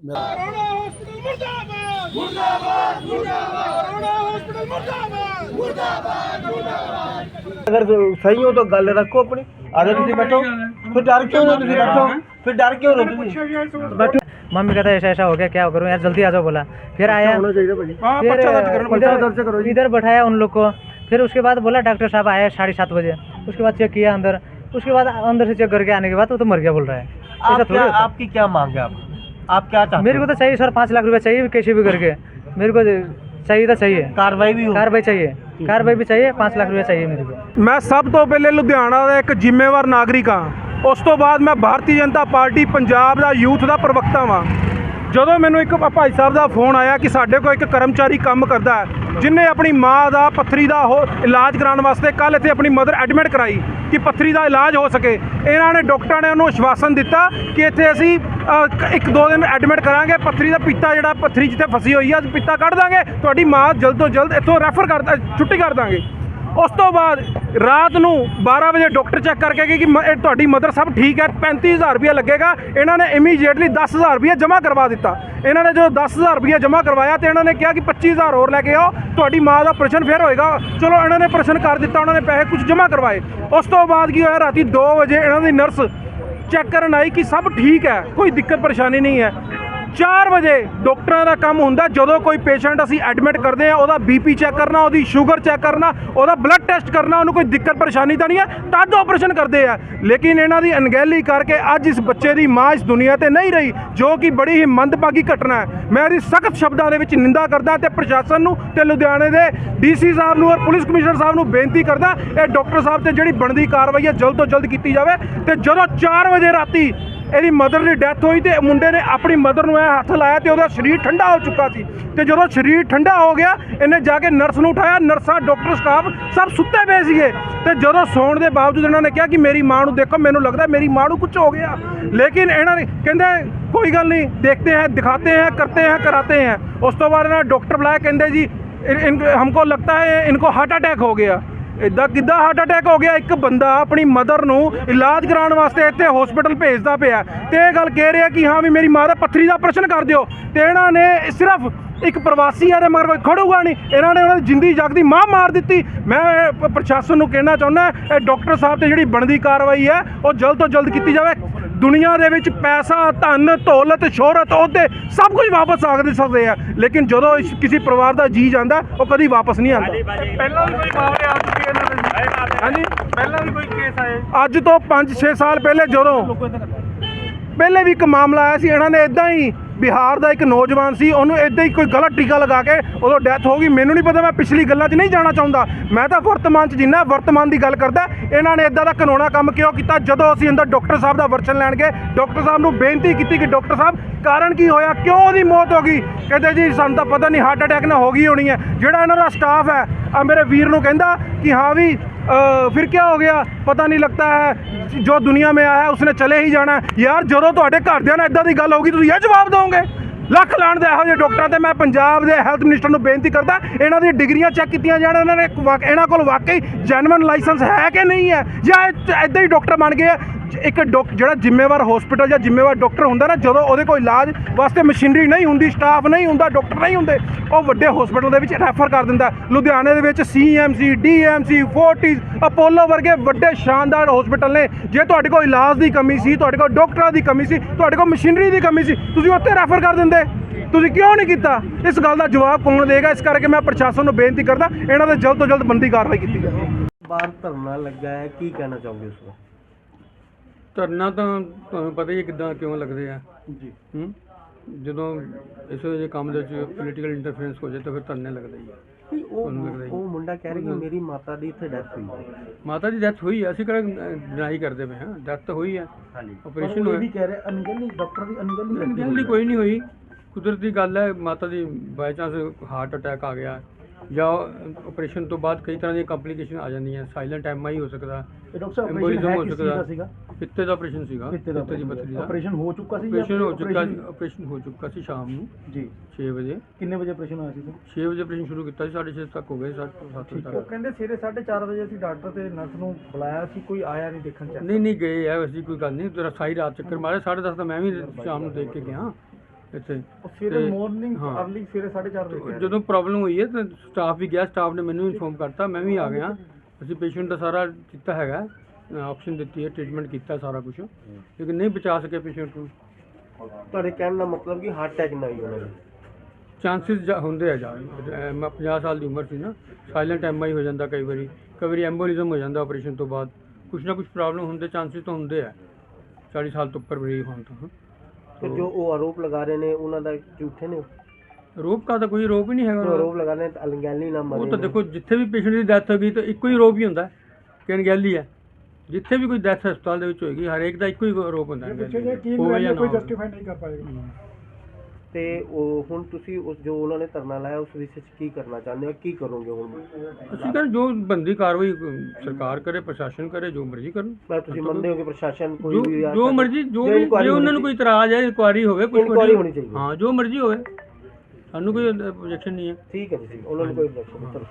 अगर सही हो तो गल रखो अपनी। अरे तुम बैठो फिर डर क्यों हो तुम बैठो? फिर डर क्यों हो बैठो। मम्मी कहता ऐसा ऐसा हो गया क्या करूँ? यार जल्दी आ जाओ बोला। फिर अच्छा, आया। इधर बैठाया उन लोग को। फिर उसके बाद बोला डॉक्टर साहब आया साढ़े सात बजे। उसके बाद चेक किया अंदर। उसके बाद अंदर से चेक करके आने के बाद वो तो मर गया बोल रहा है। आपकी क्या मांग है आप? आप क्या चाहते मेरे को तो चाहिए सर पाँच लाख रुपए चाहिए कैसे भी करके मेरे को चाहिए तो चाहिए कार्रवाई भी हो कार्रवाई चाहिए कार्रवाई भी चाहिए पाँच लाख रुपए चाहिए मेरे को ਮੈਂ ਸਭ ਤੋਂ ਪਹਿਲੇ ਲੁਧਿਆਣਾ ਦਾ ਇੱਕ ਜ਼ਿੰਮੇਵਾਰ ਨਾਗਰਿਕ ਹਾਂ ਉਸ ਤੋਂ ਬਾਅਦ ਮੈਂ ਭਾਰਤੀ ਜਨਤਾ ਪਾਰਟੀ ਪੰਜਾਬ ਦਾ ਯੂਥ ਦਾ ਪ੍ਰਵਕਤਾ ਵਾਂ ਜਦੋਂ ਮੈਨੂੰ ਇੱਕ ਭਾਈ ਸਾਹਿਬ ਦਾ ਫੋਨ ਆਇਆ ਕਿ ਸਾਡੇ ਕੋਲ ਇੱਕ ਕਰਮਚਾਰੀ ਕੰਮ ਕਰਦਾ ਹੈ, ਜਿਨੇ ਆਪਣੀ ਮਾਂ ਦਾ, ਪੱਥਰੀ ਦਾ ਹੋ ਇਲਾਜ ਕਰਾਉਣ ਵਾਸਤੇ ਕੱਲ ਇੱਥੇ ਆਪਣੀ ਮਦਰ ਐਡਮਿਟ ਕਰਾਈ ਕਿ ਪੱਥਰੀ ਦਾ ਇਲਾਜ ਹੋ ਸਕੇ। ਇਹਨਾਂ ਨੇ ਡਾਕਟਰਾਂ ਨੇ ਉਹਨੂੰ ਆਸ਼ਵਾਸਨ ਦਿੱਤਾ ਕਿ ਇੱਥੇ ਅਸੀਂ ਇੱਕ ਦੋ ਦਿਨ ਐਡਮਿਟ ਕਰਾਂਗੇ, ਪੱਥਰੀ ਦਾ ਪਿੱਤਾ ਜਿਹੜਾ ਪੱਥਰੀ ਜਿੱਥੇ ਫਸੀ ਹੋਈ ਆ ਪਿੱਤਾ ਕੱਢ ਦਾਂਗੇ। ਤੁਹਾਡੀ ਮਾਂ ਜਲਦ ਤੋਂ ਜਲਦ ਇੱਥੋਂ ਰੈਫਰ ਕਰ ਛੁੱਟੀ ਕਰ ਦਾਂਗੇ। ਉਸ ਤੋਂ ਬਾਅਦ ਰਾਤ ਨੂੰ 12 ਵਜੇ ਡਾਕਟਰ ਚੈੱਕ ਕਰਕੇ ਗਏ ਕਿ ਮ- ਇਹ ਤੁਹਾਡੀ ਮਦਰ ਸਭ ਠੀਕ ਹੈ 35000 ਰੁਪਏ ਲੱਗੇਗਾ। ਇਹਨਾਂ ਨੇ ਇਮੀਡੀਏਟਲੀ 10000 ਰੁਪਏ ਜਮ੍ਹਾਂ ਕਰਵਾ ਦਿੱਤਾ। ਇਹਨਾਂ ਨੇ ਜਦੋਂ 10000 ਰੁਪਏ ਜਮ੍ਹਾਂ ਕਰਵਾਇਆ ਤੇ ਇਹਨਾਂ ਨੇ ਕਿਹਾ ਕਿ 25000 ਹੋਰ ਲੈ ਕੇ ਆਓ, ਤੁਹਾਡੀ ਮਾਂ ਦਾ ਆਪਰੇਸ਼ਨ ਫਿਰ ਹੋਏਗਾ। ਚਲੋ, ਇਹਨਾਂ ਨੇ ਆਪਰੇਸ਼ਨ ਕਰ ਦਿੱਤਾ, ਉਹਨਾਂ ਨੇ ਪੈਸੇ ਕੁਝ ਜਮ੍ਹਾਂ ਕਰਵਾਏ। ਉਸ ਤੋਂ ਬਾਅਦ ਕੀ ਹੋਇਆ, ਰਾਤੀ 2 ਵਜੇ ਇਹਨਾਂ ਦੀ ਨਰਸ ਚੈੱਕ ਕਰਨ ਆਈ ਕਿ ਸਭ ਠੀਕ ਹੈ, ਕੋਈ ਦਿੱਕਤ ਪਰੇਸ਼ਾਨੀ ਨਹੀਂ ਹੈ। 4 ਵਜੇ ਡਾਕਟਰਾਂ ਦਾ ਕੰਮ ਹੁੰਦਾ, ਜਦੋਂ ਕੋਈ ਪੇਸ਼ੈਂਟ ਅਸੀਂ ਐਡਮਿਟ ਕਰਦੇ ਆ ਉਹਦਾ ਬੀਪੀ ਚੈੱਕ ਕਰਨਾ, ਉਹਦੀ ਸ਼ੂਗਰ ਚੈੱਕ ਕਰਨਾ, ਉਹਦਾ ਬਲੱਡ ਟੈਸਟ ਕਰਨਾ, ਉਹਨੂੰ ਕੋਈ ਦਿੱਕਤ ਪਰੇਸ਼ਾਨੀ ਤਾਂ ਨਹੀਂ ਹੈ, ਤਦ ਆਪਰੇਸ਼ਨ ਕਰਦੇ ਆ। ਲੇਕਿਨ ਇਹਨਾਂ ਦੀ ਅਣਗਹਿਲੀ ਕਰਕੇ ਅੱਜ ਇਸ ਬੱਚੇ ਦੀ ਮਾਂ ਇਸ ਦੁਨੀਆ ਤੇ ਨਹੀਂ ਰਹੀ, ਜੋ ਕਿ ਬੜੀ ਹੀ ਮੰਦਭਾਗੀ ਘਟਨਾ ਹੈ। ਮੈਂ ਇਹਦੀ ਸਖਤ ਸ਼ਬਦਾਂ ਦੇ ਵਿੱਚ ਨਿੰਦਾ ਕਰਦਾ ਤੇ ਪ੍ਰਸ਼ਾਸਨ ਨੂੰ ਤੇ ਲੁਧਿਆਣੇ ਦੇ ਡੀਸੀ ਸਾਹਿਬ ਨੂੰ ਔਰ ਪੁਲਿਸ ਕਮਿਸ਼ਨਰ ਸਾਹਿਬ ਨੂੰ ਬੇਨਤੀ ਕਰਦਾ, ਇਹ ਡਾਕਟਰ ਸਾਹਿਬ ਤੇ ਜਿਹੜੀ ਬਣਦੀ ਕਾਰਵਾਈ ਹੈ, ਜਲਦ ਤੋਂ ਜਲਦ ਕੀਤੀ ਜਾਵੇ ਤੇ ਜਦੋਂ 4 ਵਜੇ ਰਾਤੀ ਇਹਦੀ ਮਦਰ ਦੀ ਡੈਥ ਹੋਈ ਤੇ ਮੁੰਡੇ ਨੇ ਆਪਣੀ ਮਦਰ ਨੂੰ ਐ ਹੱਥ ਲਾਇਆ ਤੇ ਉਹਦਾ ਸਰੀਰ ਠੰਡਾ ਹੋ ਚੁੱਕਾ ਸੀ। ਤੇ ਜਦੋਂ ਸਰੀਰ ਠੰਡਾ ਹੋ ਗਿਆ, ਇਹਨੇ ਜਾ ਕੇ ਨਰਸ ਨੂੰ ਉਠਾਇਆ। ਨਰਸਾਂ ਡਾਕਟਰ ਸਟਾਫ ਸਭ ਸੁੱਤੇ ਪਏ ਸੀਗੇ। ਤੇ ਜਦੋਂ ਸੌਣ ਦੇ ਬਾਵਜੂਦ ਇਹਨਾਂ ਨੇ ਕਿਹਾ ਕਿ ਮੇਰੀ ਮਾਂ ਨੂੰ ਦੇਖੋ, ਮੈਨੂੰ ਲੱਗਦਾ ਮੇਰੀ ਮਾਂ ਨੂੰ ਕੁਝ ਹੋ ਗਿਆ। ਲੇਕਿਨ ਇਹਨਾਂ ਨੇ ਕਹਿੰਦੇ, ਕੋਈ ਗੱਲ ਨਹੀਂ, ਦੇਖਦੇ ਹੈ, ਦਿਖਾਤੇ ਹੈ, ਕਰਤੇ ਹੈ, ਕਰਾਤੇ ਹੈ। ਉਸ ਤੋਂ ਬਾਅਦ ਇਹਨਾਂ ਡਾਕਟਰ ਬੁਲਾਇਆ, ਕਹਿੰਦੇ ਜੀ हमको लगता है इनको हार्ट अटैक हो गया ਇਦਾਂ ਕਿੱਦਾਂ ਹਾਰਟ ਅਟੈਕ ਹੋ ਗਿਆ? ਇੱਕ ਬੰਦਾ ਆਪਣੀ ਮਦਰ ਨੂੰ ਇਲਾਜ ਕਰਾਉਣ ਵਾਸਤੇ ਇੱਥੇ ਹਸਪੀਟਲ ਭੇਜਦਾ ਪਿਆ। ਤੇ ਇਹ ਗੱਲ ਕਹਿ ਰਿਹਾ ਕਿ ਹਾਂ ਵੀ ਮੇਰੀ ਮਾਂ ਦਾ ਪੱਥਰੀ ਦਾ ਪ੍ਰਸ਼ਨ ਕਰ ਦਿਓ। ਤੇ ਇਹਨਾਂ ਨੇ ਸਿਰਫ ਇੱਕ ਪ੍ਰਵਾਸੀ ਆ ਦੇ ਮਗਰ ਕੋਈ ਖੜੂਗਾ ਨਹੀਂ। ਇਹਨਾਂ ਨੇ ਉਹਨਾਂ ਦੀ ਜਿੰਦੀ ਜਾਗਦੀ ਮਾਂ ਮਾਰ ਦਿੱਤੀ। ਮੈਂ ਪ੍ਰਸ਼ਾਸਨ ਨੂੰ ਕਹਿਣਾ ਚਾਹੁੰਦਾ, ਇਹ ਡਾਕਟਰ ਸਾਹਿਬ ਤੇ ਜਿਹੜੀ ਬਣਦੀ ਕਾਰਵਾਈ ਹੈ, ਉਹ ਜਲਦ ਤੋਂ ਜਲਦ ਕੀਤੀ ਜਾਵੇ। ਦੁਨੀਆ ਦੇ ਵਿੱਚ ਪੈਸਾ ਧਨ ਦੌਲਤ ਸ਼ੋਹਰਤ ਉਹਦੇ ਸਭ ਕੁਝ ਵਾਪਸ ਆ ਦੇ ਸਕਦੇ ਆ। ਲੇਕਿਨ ਜਦੋਂ ਇਸ- ਕਿਸੇ ਪਰਿਵਾਰ ਦਾ ਜੀ ਜਾਂਦਾ ਉਹ ਕਦੀ ਵਾਪਸ ਨਹੀਂ ਆਉਂਦਾ। ਪਹਿਲਾਂ ਵੀ ਕੋਈ ਮਾਮਲੇ ਆ ਚੁੱਕੇ ਇਹਨਾਂ ਦੇ। ਹਾਂਜੀ ਪਹਿਲਾਂ ਵੀ ਕੋਈ ਕੇਸ ਆਏ? ਅੱਜ ਤੋਂ 5-6 ਸਾਲ ਪਹਿਲੇ ਜਦੋਂ ਪਹਿਲੇ ਵੀ ਇੱਕ ਮਾਮਲਾ ਆਇਆ ਸੀ ਇਹਨਾਂ ਨੇ ਇਦਾਂ ਹੀ ਬਿਹਾਰ ਦਾ ਇੱਕ ਨੌਜਵਾਨ ਸੀ, ਉਹਨੂੰ ਇਦਾਂ ਹੀ ਕੋਈ ਗਲਤ ਟੀਕਾ ਲਗਾ ਕੇ ਉਦੋਂ ਡੈਥ ਹੋ ਗਈ। ਮੈਨੂੰ ਨਹੀਂ ਪਤਾ ਮੈਂ ਪਿਛਲੀ ਗੱਲਾਂ 'ਚ ਨਹੀਂ ਜਾਣਾ ਚਾਹੁੰਦਾ। ਮੈਂ ਤਾਂ ਵਰਤਮਾਨ 'ਚ ਜਿੰਨਾ ਵਰਤਮਾਨ ਦੀ ਗੱਲ ਕਰਦਾ, ਇਹਨਾਂ ਨੇ ਇਦਾਂ ਦਾ ਕਾਨੂੰਨਾ ਕੰਮ ਕਿਉਂ ਕੀਤਾ? ਜਦੋਂ ਅਸੀਂ ਅੰਦਰ ਡਾਕਟਰ ਸਾਹਿਬ ਦਾ ਵਰਸ਼ਨ ਲੈਣ ਗਏ, ਡਾਕਟਰ ਸਾਹਿਬ ਨੂੰ ਬੇਨਤੀ ਕੀਤੀ ਕਿ ਡਾਕਟਰ ਸਾਹਿਬ, ਕਾਰਨ ਕੀ ਹੋਇਆ? ਕਿਉਂ ਉਹਦੀ ਮੌਤ ਹੋ ਗਈ? ਕਹਿੰਦੇ ਜੀ, ਸਾਨੂੰ ਤਾਂ ਪਤਾ ਨਹੀਂ, ਹਾਰਟ ਅਟੈਕ ਨਾਲ ਹੋ ਗਈ ਹੋਣੀ ਹੈ। ਜਿਹੜਾ ਇਹਨਾਂ ਦਾ ਸਟਾਫ ਹੈ ਆ ਮੇਰੇ ਵੀਰ ਨੂੰ ਕਹਿੰਦਾ ਕਿ ਹਾਂ ਵੀ ਫਿਰ ਕੀ ਹੋ ਗਿਆ? ਪਤਾ ਨਹੀਂ ਲੱਗਦਾ ਹੈ। ਜੋ ਦੁਨੀਆ ਮੇ ਆਇਆ ਉਸਨੇ ਚਲੇ ਹੀ ਜਾਣਾ ਯਾਰ, ਜਦੋਂ ਤੁਹਾਡੇ ਘਰਦਿਆਂ ਨਾਲ ਇਦਾਂ ਦੀ ਗੱਲ ਹੋਗੀ ਤੁਸੀਂ ਇਹ ਜਵਾਬ ਦਿਓਗੇ ਲੱਖ ਲਾਣ ਦੇ ਇਹੋ ਜਿਹੇ ਡਾਕਟਰਾਂ ਤੇ ਮੈਂ ਪੰਜਾਬ ਦੇ ਹੈਲਥ ਮਿਨਿਸਟਰ ਨੂੰ ਬੇਨਤੀ ਕਰਦਾ, ਇਹਨਾਂ ਦੀ ਡਿਗਰੀਆਂ ਚੈੱਕ ਕੀਤੀਆਂ ਜਾਣ, ਇਹਨਾਂ ਨੇ ਇਹਨਾਂ ਕੋਲ ਵਾਕਈ ਜੈਨੂਇਨ ਲਾਇਸੈਂਸ ਹੈ ਕਿ ਨਹੀਂ ਹੈ? ਜਾਂ ਇਦਾਂ ਹੀ ਡਾਕਟਰ ਬਣ ਗਏ ਇੱਕ ਡਾਕ- ਜਿਹੜਾ ਜ਼ਿੰਮੇਵਾਰ ਹਸਪੀਟਲ ਜਾਂ ਜ਼ਿੰਮੇਵਾਰ ਡਾਕਟਰ ਹੁੰਦਾ ਨਾ, ਜਦੋਂ ਉਹਦੇ ਕੋਲ ਇਲਾਜ ਵਾਸਤੇ ਮਸ਼ੀਨਰੀ ਨਹੀਂ ਹੁੰਦੀ ਸਟਾਫ ਨਹੀਂ ਹੁੰਦਾ ਡਾਕਟਰ ਨਹੀਂ ਹੁੰਦੇ, ਉਹ ਵੱਡੇ ਹਸਪੀਟਲ ਦੇ ਵਿੱਚ ਰੈਫਰ ਕਰ ਦਿੰਦਾ। ਲੁਧਿਆਣੇ ਦੇ ਵਿੱਚ ਸੀਐਮਸੀ ਡੀਐਮਸੀ ਫੋਰਟਿਸ ਅਪੋਲੋ ਵਰਗੇ ਵੱਡੇ ਸ਼ਾਨਦਾਰ ਹਸਪੀਟਲ ਨੇ। ਜੇ ਤੁਹਾਡੇ ਕੋਲ ਇਲਾਜ ਦੀ ਕਮੀ ਸੀ, ਤੁਹਾਡੇ ਕੋਲ ਡਾਕਟਰਾਂ ਦੀ ਕਮੀ ਸੀ, ਤੁਹਾਡੇ ਕੋਲ ਮਸ਼ੀਨਰੀ ਦੀ ਕਮੀ ਸੀ, ਤੁਸੀਂ ਉੱਥੇ ਰੈਫਰ ਕਰ ਦਿੰਦੇ। ਤੁਸੀਂ ਕਿਉਂ ਨਹੀਂ ਕੀਤਾ? ਇਸ ਗੱਲ ਦਾ ਜਵਾਬ ਕੌਣ ਦੇਗਾ? ਇਸ ਕਰਕੇ ਮੈਂ ਪ੍ਰਸ਼ਾਸਨ ਨੂੰ ਬੇਨਤੀ ਕਰਦਾ, ਇਹਨਾਂ ਦੇ ਜਲਦ ਤੋਂ ਜਲਦ ਬੰਦੀ ਕਾਰਵਾਈ ਕੀਤੀ ਜਾਵੇ। ਬਾਹਰ ਧਰਨਾ ਲੱਗਾ ਹੈ, ਕੀ ਕਹਿਣਾ ਚਾਹੋਗੇ ਉਸ ਨੂੰ ਧਰਨਾ ਤਾਂ ਤੁਹਾਨੂੰ ਪਤਾ ਹੀ ਹੈ ਕਿੱਦਾਂ ਕਿਉਂ ਲੱਗਦੇ ਆ। ਜੀ। ਹੂੰ? ਜਦੋਂ ਇਸ ਜਿਹੇ ਕੰਮ ਦੇ ਵਿੱਚ ਪੋਲੀਟੀਕਲ ਇੰਟਰਫੇਰੈਂਸ ਹੋ ਜਾਏ ਤਾਂ ਫਿਰ ਧਰਨੇ ਲੱਗਦੇ ਹੀ ਆ। ਨਹੀਂ, ਉਹ ਤੁਹਾਨੂੰ ਲੱਗਦਾ ਹੀ। ਉਹ ਮੁੰਡਾ ਕਹਿ ਰਿਹਾ ਕਿ ਮੇਰੀ ਮਾਤਾ ਦੀ ਇੱਥੇ ਡੈਥ ਹੋਈ ਹੈ। ਮਾਤਾ ਦੀ ਡੈਥ ਹੋਈ ਆ। ਅਸੀਂ ਕਿਹੜਾ ਡਿਨਾਈ ਕਰਦੇ ਪਏ ਹਾਂ। ਡੈਥ ਤਾਂ ਹੋਈ ਆ। ਹਾਂਜੀ। ਆਪਰੇਸ਼ਨ ਹੋਇਆ। ਕਹਿ ਰਿਹਾ ਅਨਗਲੀ ਡਾਕਟਰ ਦੀ ਅਨਗਲੀ ਜਲਦੀ ਕੋਈ ਨਹੀਂ ਹੋਈ। ਕੁਦਰਤੀ ਗੱਲ ਹੈ ਮਾਤਾ ਦੀ ਬਾਈ ਚਾਂਸ ਹਾਰਟ ਅਟੈਕ ਆ ਗਿਆ। ਜਾਂ ਆਪਰੇਸ਼ਨ ਤੋਂ ਬਾਅਦ ਕਈ ਤਰ੍ਹਾਂ ਦੀਆਂ ਕੰਪਲਿਕੇਸ਼ਨ ਆ ਜਾਂਦੀਆਂ ਸਾਇਲੈਂਟ ਐਮਆਈ ਹੋ ਸਕਦਾ ਡਾਕਟਰ ਐਮਬੋਲਿਜ਼ਮ ਹੋ ਸਕਦਾ ਪਿੱਤੇ ਦਾ ਆਪਰੇਸ਼ਨ ਸੀਗਾ ਪਿੱਤੇ ਦੀ ਪੱਥਰੀ ਦਾ। ਆਪਰੇਸ਼ਨ ਹੋ ਚੁੱਕਾ ਸੀ ਆਪਰੇਸ਼ਨ ਹੋ ਚੁੱਕਾ ਆਪਰੇਸ਼ਨ ਹੋ ਚੁੱਕਾ ਸੀ ਸ਼ਾਮ ਨੂੰ ਜੀ। 6 ਵਜੇ। ਕਿੰਨੇ ਵਜੇ ਆਪਰੇਸ਼ਨ ਹੋਇਆ ਸੀ 6 ਵਜੇ ਆਪਰੇਸ਼ਨ ਸ਼ੁਰੂ ਕੀਤਾ ਸੀ 6:30 ਤੱਕ ਹੋ ਗਏ 7 ਵਜੇ ਤੱਕ। ਕਹਿੰਦੇ ਸਵੇਰੇ 4:30 ਵਜੇ ਅਸੀਂ ਡਾਕਟਰ ਤੇ ਨਰਸ ਨੂੰ ਬੁਲਾਇਆ ਸੀ ਕੋਈ ਆਇਆ ਨਹੀਂ ਦੇਖਣ ਨਹੀਂ ਨਹੀਂ ਗਏ ਐ ਵੈਸੀ ਕੋਈ ਗੱਲ ਨਹੀਂ ਤੇਰਾ ਸਾਰੀ ਰਾਤ ਚੱਕਰ ਮਾਰੇ 10:30 ਤਾਂ ਮੈਂ ਵੀ ਸ਼ਾਮ ਨੂੰ ਦੇਖ ਕੇ ਗਿਆ। ਇੱਥੇ। ਸਵੇਰੇ ਤੇ- ਮਾਰਨਿੰਗ ਹਾਂ। ਅਰਲੀ ਸਵੇਰੇ 4:30 ਵਜੇ ਜਦੋਂ ਪ੍ਰੋਬਲਮ ਹੋਈ ਹੈ ਤਾਂ ਸਟਾਫ ਵੀ ਗਿਆ ਸਟਾਫ ਨੇ ਮੈਨੂੰ ਇਨਫੋਰਮ ਕਰਤਾ ਮੈਂ ਵੀ ਆ ਗਿਆ। ਅਸੀਂ ਪੇਸ਼ੈਂਟ ਦਾ ਸਾਰਾ ਕੀਤਾ ਹੈਗਾ ਆਪਸ਼ਨ ਦਿੱਤੀ ਹੈ ਟ੍ਰੀਟਮੈਂਟ ਕੀਤਾ ਸਾਰਾ ਕੁਝ ਲੇਕਿਨ ਨਹੀਂ ਬਚਾ ਸਕੇ ਪੇਸ਼ੈਂਟ ਨੂੰ। ਤੁਹਾਡੇ ਕਹਿਣ ਦਾ ਮਤਲਬ ਕਿ ਹਾਰਟ ਅਟੈਕ ਨਾ ਹੀ ਉਹਨਾਂ ਨੂੰ ਚਾਂਸਸ ਹੁੰਦੇ ਆ ਜਾ। ਅਹ ਮੈਂ 50 ਸਾਲ ਦੀ ਉਮਰ ਸੀ ਨਾ ਸਾਇਲੈਂਟ ਐਮਆਈ ਹੋ ਜਾਂਦਾ ਕਈ ਵਾਰੀ। ਕਈ ਵਾਰੀ ਐਂਬੋਲਿਜ਼ਮ ਹੋ ਜਾਂਦਾ ਆਪਰੇਸ਼ਨ ਤੋਂ ਬਾਅਦ। ਕੁਛ ਨਾ ਕੁਛ ਪ੍ਰੋਬਲਮ ਹੁੰਦੇ ਚਾਂਸਸ ਤਾਂ ਹੁੰਦੇ ਆ। 40 ਸਾਲ ਤੋਂ ਉੱਪਰ ਵੀ ਹੋਣ ਤੋਂ। ਤੇ ਜੋ ਉਹ ਆਰੋਪ ਲਗਾ ਰਹੇ ਨੇ ਉਹਨਾਂ ਦਾ ਝੂਠੇ ਨੇ ਰੋਪ ਕਾ ਤਾਂ ਕੋਈ ਰੋਪ ਹੀ ਨਹੀਂ ਹੈਗਾ ਉਹਨਾਂ ਦਾ। ਆਰੋਪ ਲਗਾ ਰਹੇ ਨੇ ਅਲਗੈਲੀ ਨਾਮ ਉਹ ਤਾਂ ਦੇਖੋ ਜਿੱਥੇ ਵੀ ਪੇਸ਼ੈਂਟ ਦੀ ਡੈਥ ਹੋ ਗਈ ਤਾਂ ਇੱਕੋ ਹੀ ਰੋਪ ਹੀ ਹੁੰਦਾ। ਹੈ ਕਿ ਅਣਗਹਿਲੀ ਹੈ। ਜਿੱਥੇ ਵੀ ਕੋਈ ਡੈਥ ਹਸਪਤਾਲ ਦੇ ਵਿੱਚ ਹੋਏਗੀ ਹਰੇਕ ਦਾ ਇੱਕੋ ਹੀ ਰੋਪ ਹੁੰਦਾ ਹੈ ਹੋਵੇ ਜਾਂ ਨਾ ਹੋਵੇ। ਨਹੀਂ ਕਰ ਪਾਏਗਾ। ਤੇ ਉਹ ਹੁਣ ਤੁਸੀਂ ਉਸ ਜੋ ਉਹਨਾਂ ਨੇ ਧਰਨਾ ਲਾਇਆ ਉਸ ਵਿਸ਼ੇ 'ਚ ਕੀ ਕਰਨਾ ਚਾਹੁੰਦੇ ਹੋ? ਕੀ ਕਰੋਗੇ ਹੁਣ? ਅਸੀਂ ਕਹਿੰਦੇ ਜੋ ਬੰਦੀ ਕਾਰਵਾਈ ਅਮ, ਸਰਕਾਰ ਕਰੇ ਪ੍ਰਸ਼ਾਸਨ ਕਰੇ ਜੋ ਮਰਜ਼ੀ ਕਰਨ। ਮੈਂ ਤੁਸੀਂ ਮੰਨਦੇ ਹੋ ਕਿ ਪ੍ਰਸ਼ਾਸਨ ਕੋਈ ਜੋ ਵੀ ਆ ਜੋ ਸਕਦਾ- ਮਰਜ਼ੀ ਜੋ ਜੇ ਵੀ inquiry ਜੇ ਉਹਨਾਂ ਨੂੰ ਕੋਈ ਇਤਰਾਜ਼ ਹੈ ਇਨਕੁਆਰੀ ਹੋਵੇ ਕੁਝ Inquiry ਹੋਣੀ ਚਾਹੀਦੀ। ਹਾਂ। ਜੋ ਮਰਜ਼ੀ ਹੋਵੇ। ਸਾਨੂੰ ਕੋਈ objection ਨਹੀਂ ਹੈ। ਠੀਕ ਹੈ ਜੀ ਠੀਕ ਉਹਨਾਂ ਨੂੰ ਕੋਈ objection ਨਹੀਂ। ਚਲੋ।